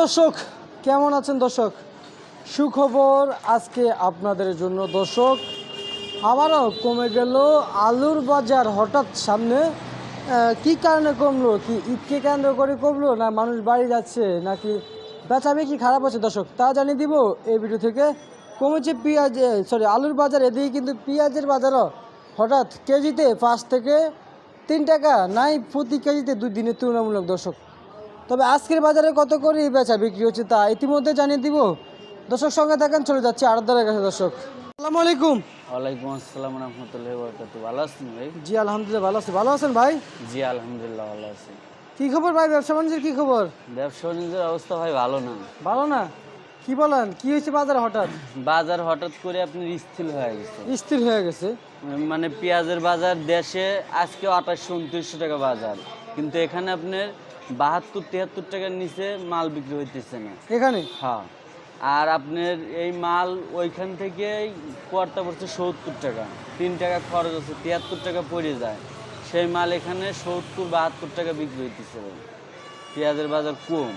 দর্শক, কেমন আছেন দর্শক? সুখবর আজকে আপনাদের জন্য দর্শক, আবারও কমে গেল আলুর বাজার হঠাৎ সামনে। কি কারণে কমলো? কি ঈদকে কেন্দ্র করে কমলো না মানুষ বাড়ি যাচ্ছে নাকি বেচা কি খারাপ আছে দর্শক? তা জানিয়ে দিব এই ভিডিও থেকে। কমেছে পেঁয়াজ সরি আলুর বাজার, এদিকে কিন্তু পেঁয়াজের বাজারও হঠাৎ কেজিতে পাঁচ থেকে তিন টাকা, নাই প্রতি কেজিতে দুই দিনের তুলনামূলক দর্শক। তবে আজকের বাজারে কত করে বেচা বিক্রি হচ্ছে তা ইতিমধ্যে জানিয়ে দিব। দর্শক সঙ্গে থাকেন চলে যাচ্ছে আড়তদারের কাছে দর্শক। আসসালামু আলাইকুম। ওয়ালাইকুম আসসালাম রহমতুল্লাহ বরকাত ভালো আছেন ভাই? জি আলহামদুলিল্লাহ ভালো আছি। ভালো আছেন ভাই? জি আলহামদুলিল্লাহ ভালো আছি। কি খবর ভাই? ব্যবসা বাণিজ্যের কি খবর? ব্যবসা বাণিজ্যের অবস্থা ভাই ভালো না। ভালো না? কি বলেন কি হয়েছে বাজারে হঠাৎ? বাজার হঠাৎ করে আপনার স্থির হয়ে গেছে। স্থির হয়ে গেছে। মানে পেঁয়াজের বাজার দেশে আজকে আঠাশশো উনত্রিশশো টাকা বাজার। কিন্তু এখানে আপনার বাহাত্তর তিয়াত্তর টাকার নিচে মাল বিক্রি হইতেছে না। এখানে? হ্যাঁ। আর আপনার এই মাল ওইখান থেকে কোয়ারটা পড়ছে সত্তর টাকা। তিন টাকা খরচ আছে তিয়াত্তর টাকা পড়ে যায়। সেই মাল এখানে সত্তর বাহাত্তর টাকা বিক্রি হইতেছে পেঁয়াজের বাজার কম।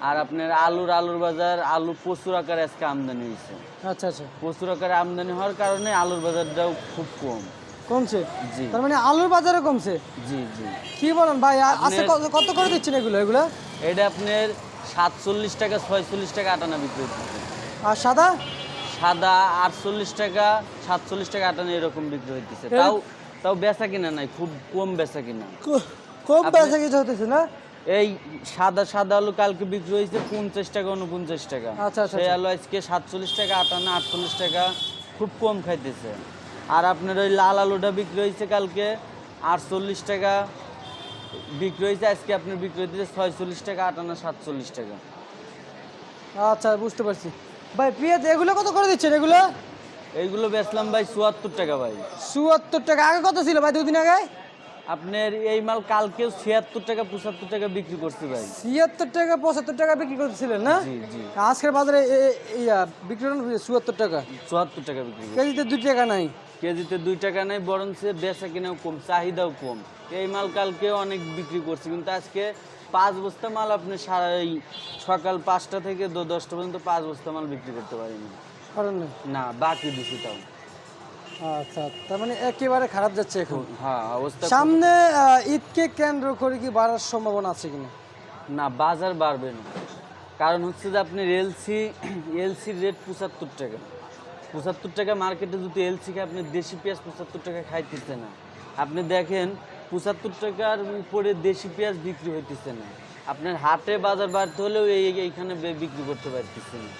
আর আপনার আলুর আলুর বাজার আলু প্রচুর আকারে আজকে আমদানি হয়েছে আচ্ছা আচ্ছা। প্রচুর আকারে আমদানি হওয়ার কারণে আলুর বাজারটাও খুব কম। কমছে? জি। তার মানে আলুর বাজারে কমছে? জি জি। কি বলেন ভাই আ- আজকে কত করে দিচ্ছেন এগুলো এগুলো? এটা আপনার সাতচল্লিশ টাকা ছয়চল্লিশ টাকা আটানা বিক্রি আর সাদা? সাদা আটচল্লিশ টাকা সাতচল্লিশ টাকা আটানা এরকম বিক্রি হইতেছে। তাও তাও বেচা কিনা নাই খুব কম বেচা কিনা। পয়সা কিছু হতেছে না? এই সাদা সাদা আলু কালকে বিক্রি হয়েছে পঞ্চাশ টাকা উনপঞ্চাশ টাকা। আচ্ছা, আচ্ছা, সেই আলু আজকে সাতচল্লিশ টাকা আটানা আটচল্লিশ টাকা খুব কম খাইতেছে। আর আপনার ওই লাল আলুটা বিক্রি হয়েছে কালকে আটচল্লিশ টাকা। বিক্রি হয়েছে আজকে আপনার বিক্রি হয়েছে ছয়চল্লিশ টাকা আটান্ন সাতচল্লিশ টাকা। আচ্ছা বুঝতে পারছি। ভাই পেঁয়াজ এগুলো কত করে দিচ্ছেন এগুলো? এইগুলো বেচলাম ভাই চুয়াত্তর টাকা ভাই। চুয়াত্তর টাকা। আগে কত ছিল ভাই দুদিন আগে? আপনার এই মাল কালকেও ছিয়াত্তর টাকা পঁচাত্তর টাকা বিক্রি করছে ভাই। ছিয়াত্তর টাকা পঁচাত্তর টাকা বিক্রি করছিলেন না? আজকের বাজারে বিক্রি চুয়াত্তর টাকা? চুয়াত্তর টাকা বিক্রি কেজিতে দুই টাকা নাই। কেজিতে দুই টাকা নেই বরং সে বেচা কিনাও কম চাহিদাও কম। এই মাল কালকে অনেক বিক্রি করছে কিন্তু আজকে পাঁচ বস্তা মাল আপনি সারা এই সকাল পাঁচটা থেকে দশটা পর্যন্ত পাঁচ বস্তা মাল বিক্রি করতে পারেন। কারণ না বাকি দিছি তাও। আচ্ছা তার মানে একেবারে খারাপ যাচ্ছে এখন। হ্যাঁ অবস্থা সামনে ঈদকে কেন্দ্র করে কি বাড়ার সম্ভাবনা আছে কিনা? না বাজার বাড়বে না। কারণ হচ্ছে যে আপনি এলসি এলসির রেট পঁচাত্তর টাকা। পঁচাত্তর টাকা মার্কেটে যদি এলসিকে আপনি দেশি পেঁয়াজ পঁচাত্তর টাকা খাইতেছে না আপনি দেখেন পঁচাত্তর টাকার উপরে দেশি পেঁয়াজ বিক্রি হইতেছে না। আপনার হাটে বাজার বাড়তে হলেও এইখানে বিক্রি করতে পারতেছে না।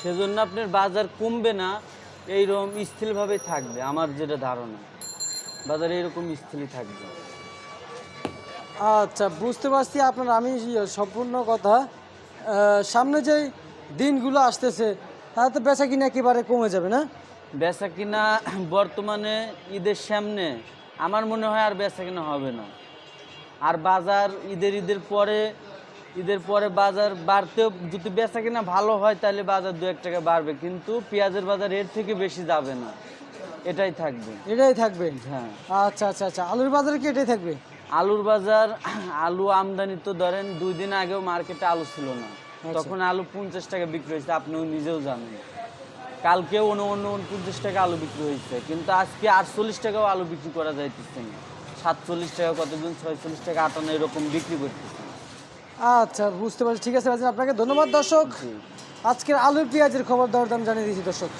সেজন্য আপনার বাজার কমবে না এইরকম স্থিরভাবে থাকবে আমার যেটা ধারণা। বাজারে এরকম স্থিরই থাকবে। আচ্ছা বুঝতে পারছি আপনার আমি ইয়ে সম্পূর্ণ কথা। সামনে যে দিনগুলো আসতেছে তাহলে তো বেচা কিনা একেবারে কমে যাবে না? বেচা কিনা বর্তমানে ঈদের সামনে আমার মনে হয় আর বেচা কিনা হবে না। আর বাজার ঈদের ঈদের পরে ঈদের পরে বাজার বাড়তেও যদি বেচা কিনা ভালো হয় তাহলে বাজার দু এক টাকা বাড়বে। কিন্তু পেঁয়াজের বাজার এর থেকে বেশি যাবে না। এটাই থাকবে। এটাই থাকবে? হ্যাঁ। আচ্ছা আচ্ছা আচ্ছা। আলুর বাজারে কি এটাই থাকবে? আলুর বাজার আলু আমদানি তো ধরেন দুই দিন আগেও মার্কেটে আলু ছিল না। তখন আলু পঞ্চাশ টাকা বিক্রি হয়েছে আপনিও নিজেও জানেন। কালকে অন্য অন্য উনপঞ্চাশ টাকা আলু বিক্রি হয়েছে। কিন্তু আজকে আটচল্লিশ টাকাও আলু বিক্রি করা যাইতেছে না। সাতচল্লিশ টাকা কতজন ছয়চল্লিশ টাকা আটান্ন এরকম বিক্রি করতেছে। আচ্ছা বুঝতে পারছি। ঠিক আছে আপনাকে ধন্যবাদ দর্শক। আজকের আলু পেঁয়াজের খবর দরদাম জানিয়ে দিয়েছি দর্শক।